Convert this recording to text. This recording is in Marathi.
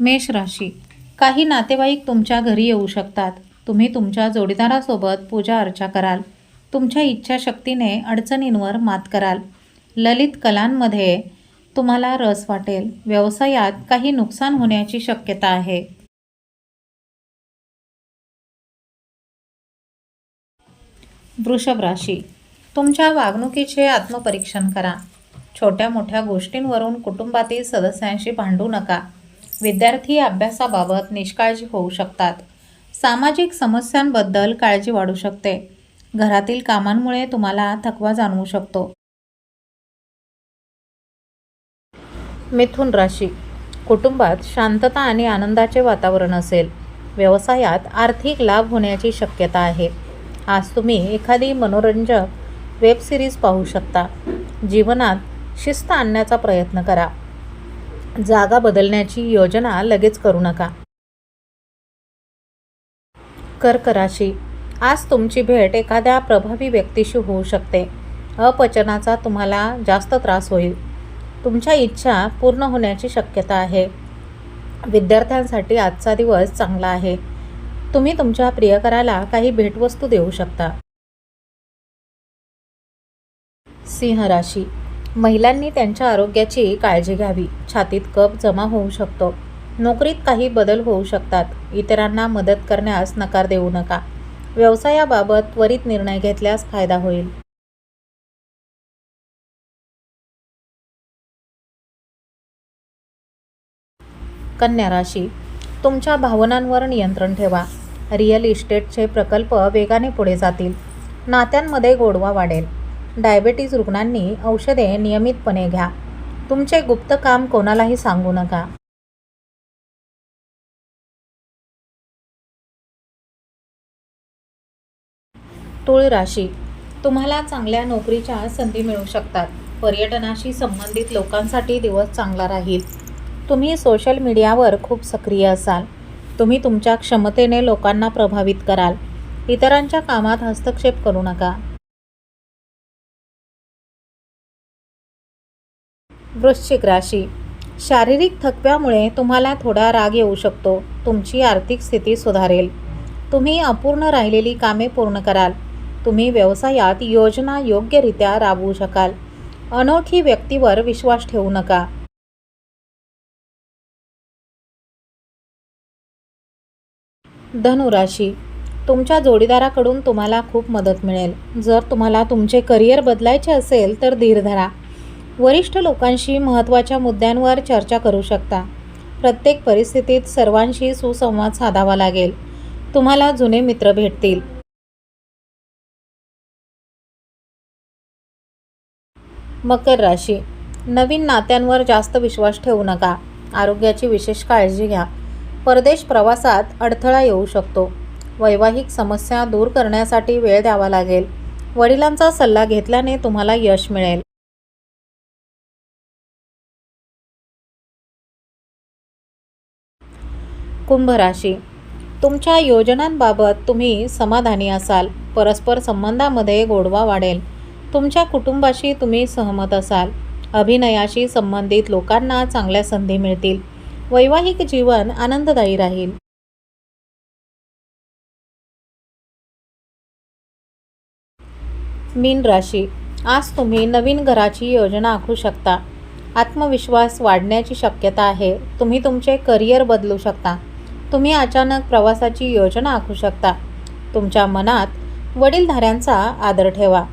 मेष राशी. काही नातेवाईक तुमच्या घरी येऊ शकतात. तुम्ही तुमच्या जोडीदारासोबत पूजा अर्चा कराल. तुमच्या इच्छाशक्तीने अडचणींवर मात कराल. ललित कलांमध्ये तुम्हाला रस वाटेल. व्यवसायात काही नुकसान होण्याची शक्यता आहे. वृषभ राशी. तुमच्या वागणुकीचे आत्मपरीक्षण करा. छोट्या मोठ्या गोष्टींवरून कुटुंबातील सदस्यांशी भांडू नका. विद्यार्थी अभ्यासाबाबत निष्काळजी होऊ शकतात. सामाजिक समस्यांबद्दल काळजी वाढू शकते. घरातील कामांमुळे तुम्हाला थकवा जाणवू शकतो. मिथुन राशी. कुटुंबात शांतता आणि आनंदाचे वातावरण असेल. व्यवसायात आर्थिक लाभ होण्याची शक्यता आहे. आज तुम्ही एखादी मनोरंजक वेब सिरीज पाहू शकता. जीवनात शिस्त आणण्याचा प्रयत्न करा. जागा बदलण्याची योजना लगेच करू नका. कर्क राशी आज तुमची भेट एखाद्या प्रभावी व्यक्तीशी होऊ शकते. अपचनाचा तुम्हाला जास्त त्रास होईल. तुमच्या इच्छा पूर्ण होण्याची शक्यता आहे. विद्यार्थ्यांसाठी आजचा दिवस चांगला आहे. तुम्ही तुमच्या प्रियकराला काही भेटवस्तू देऊ शकता. सिंह राशी. महिलांनी त्यांच्या आरोग्याची काळजी घ्यावी. छातीत कप जमा होऊ शकतो. नोकरीत काही बदल होऊ शकतात. इतरांना मदत करण्यास नकार देऊ नका. व्यवसायाबाबत त्वरित निर्णय घेतल्यास फायदा होईल. कन्या राशी. तुमच्या भावनांवर नियंत्रण ठेवा. रिअल इस्टेटचे प्रकल्प वेगाने पुढे जातील. नात्यांमध्ये गोडवा वाढेल. डायबेटीज रुग्णांनी औषधे नियमितपणे घ्या. तुमचे गुप्त काम कोणालाही सांगू नका. तुळ राशी. तुम्हाला चांगल्या नोकरीच्या संधी मिळू शकतात. पर्यटनाशी संबंधित लोकांसाठी दिवस चांगला राहील. तुम्ही सोशल मीडियावर खूप सक्रिय असाल. तुम्ही तुमच्या क्षमतेने लोकांना प्रभावित कराल. इतरांच्या कामात हस्तक्षेप करू नका. वृश्चिक राशी. शारीरिक थकव्यामुळे तुम्हाला थोडा राग येऊ शकतो. तुमची आर्थिक स्थिती सुधारेल. तुम्ही अपूर्ण राहिलेली कामे पूर्ण कराल. तुम्ही व्यवसायात योजना योग्यरित्या राबवू शकाल. अनोळखी व्यक्तीवर विश्वास ठेवू नका. धनुराशी. तुमच्या जोडीदाराकडून तुम्हाला खूप मदत मिळेल. जर तुम्हाला तुमचे करिअर बदलायचे असेल तर धीर धरा. वरिष्ठ लोकांशी महत्त्वाच्या मुद्द्यांवर चर्चा करू शकता. प्रत्येक परिस्थितीत सर्वांशी सुसंवाद साधावा लागेल. तुम्हाला जुने मित्र भेटतील. मकर राशी. नवीन नात्यांवर जास्त विश्वास ठेवू नका. आरोग्याची विशेष काळजी घ्या. परदेश प्रवासात अडथळा येऊ शकतो. वैवाहिक समस्या दूर करण्यासाठी वेळ द्यावा लागेल. वडिलांचा सल्ला घेतल्याने तुम्हाला यश मिळेल. कुंभ राशी. तुमच्या योजनांबाबत तुम्ही समाधानी असाल. परस्पर संबंधामध्ये गोडवा वाढेल. तुमच्या कुटुंबाशी तुम्ही सहमत असाल. अभिनयाशी संबंधित लोकांना चांगल्या संधी मिळतील. वैवाहिक जीवन आनंददायी राहील. मीन राशी. आज तुम्ही नवीन घराची योजना आखू शकता. आत्मविश्वास वाढण्याची शक्यता आहे. तुम्ही तुमचे करिअर बदलू शकता. तुम्ही अचानक प्रवासाची योजना आखू शकता. तुमच्या मनात वडीलधाऱ्यांचा आदर ठेवा.